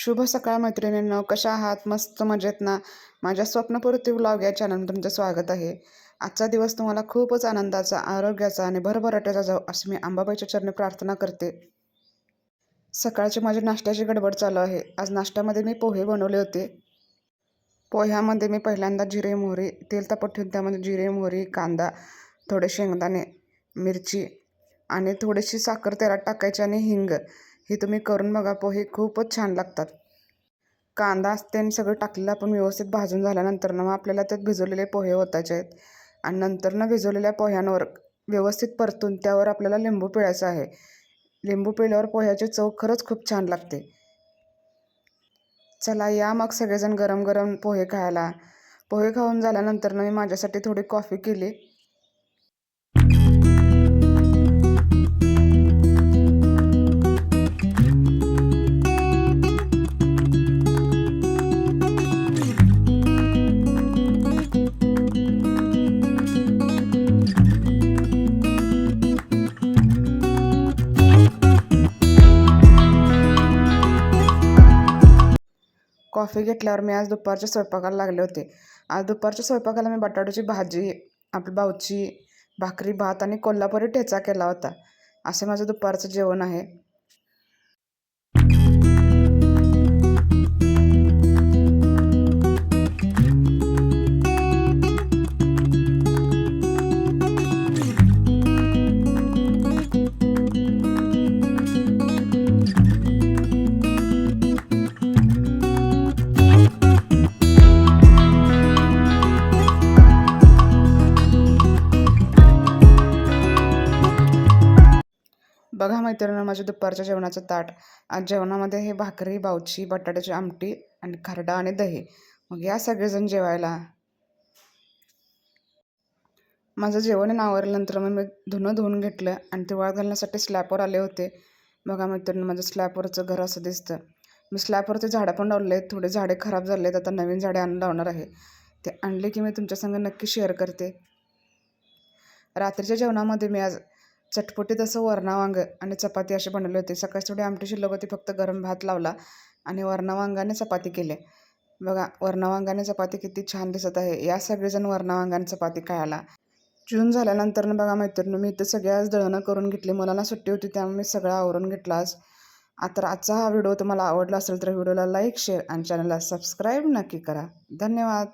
शुभ सकाळ मैत्रिणींनो. कशा आहात? मस्त मजेत ना? माझ्या स्वप्नपूर्ती व्लॉग या चॅनल तुमचं स्वागत आहे. आजचा दिवस तुम्हाला खूपच आनंदाचा आरोग्याचा आणि भरभराट्याचा जाऊ असं मी आंबाबाईच्या चरणी प्रार्थना करते. सकाळची माझी नाश्त्याची गडबड चालू आहे. आज नाश्त्यामध्ये मी पोहे बनवले होते. पोह्यामध्ये मी पहिल्यांदा जिरे मोहरी तेल तापत ठेवून त्यामध्ये जिरे मोहरी कांदा थोडे शेंगदाणे मिरची आणि थोडीशी साखर तेलात टाकायची आणि हिंग हे तुम्ही करून बघा पोहे खूपच छान लागतात. कांदा असते आणि सगळं टाकलेलं आपण व्यवस्थित भाजून झाल्यानंतर ना मग आपल्याला त्यात भिजवलेले पोहे ओतायचे आहेत. आणि नंतर ना भिजवलेल्या पोह्यांवर व्यवस्थित परतून त्यावर आपल्याला लिंबू पिळायचं आहे. लिंबू पिळल्यावर पोह्याची चव खरंच खूप छान लागते. चला या मग सगळेजण गरम गरम पोहे खायला. पोहे खाऊन झाल्यानंतर मी माझ्यासाठी थोडी कॉफी केली. कॉफी घेतल्यावर मी आज दुपारच्या स्वयंपाकाला लागले होते. आज दुपारच्या स्वयंपाकाला मी बटाट्याची भाजी आपली बावची भाकरी भात आणि कोल्हापुरी ठेचा केला होता. असे माझं दुपारचं जेवण आहे. बघा मैत्रिणी माझ्या दुपारच्या जेवणाचं ताट. आज जेवणामध्ये हे भाकरी बावची बटाट्याची आमटी आणि खरडा आणि दही. मग या सगळेजण जेवायला. माझं जेवण आवरल्यानंतर मग मी धुणं धुवून घेतलं आणि ते वाळ घालण्यासाठी स्लॅपवर आले होते. बघा मैत्रिणी माझं स्लॅपवरचं घर असं दिसतं. मी स्लॅपवरचे झाडं पण लावले आहेत. थोडे झाडे खराब झाले आहेत आता नवीन झाडे आणून लावणार आहे. ते आणले की मी तुमच्या संग नक्की शेअर करते. रात्रीच्या जेवणामध्ये मी आज चटपटीत असं वरणावांग आणि चपाती असे बनवले होते. सकाळी थोडी आमटी शिल्लक होती फक्त गरम भात लावला आणि वरणा वांगाने चपाती केली. बघा वरणा वांगाने चपाती किती छान दिसत आहे. या सगळेजण वरणा वांगाने चपाती खायला. जून झाल्यानंतर ना बघा मैत्रिणी मी इथं सगळ्या आज दळणं करून घेतली. मुलांना सुट्टी होती त्यामुळे मी सगळं आवरून घेतला आज. आता आजचा हा व्हिडिओ तुम्हाला आवडला असेल तर व्हिडिओला लाईक शेअर आणि चॅनलला सबस्क्राईब नक्की करा. धन्यवाद.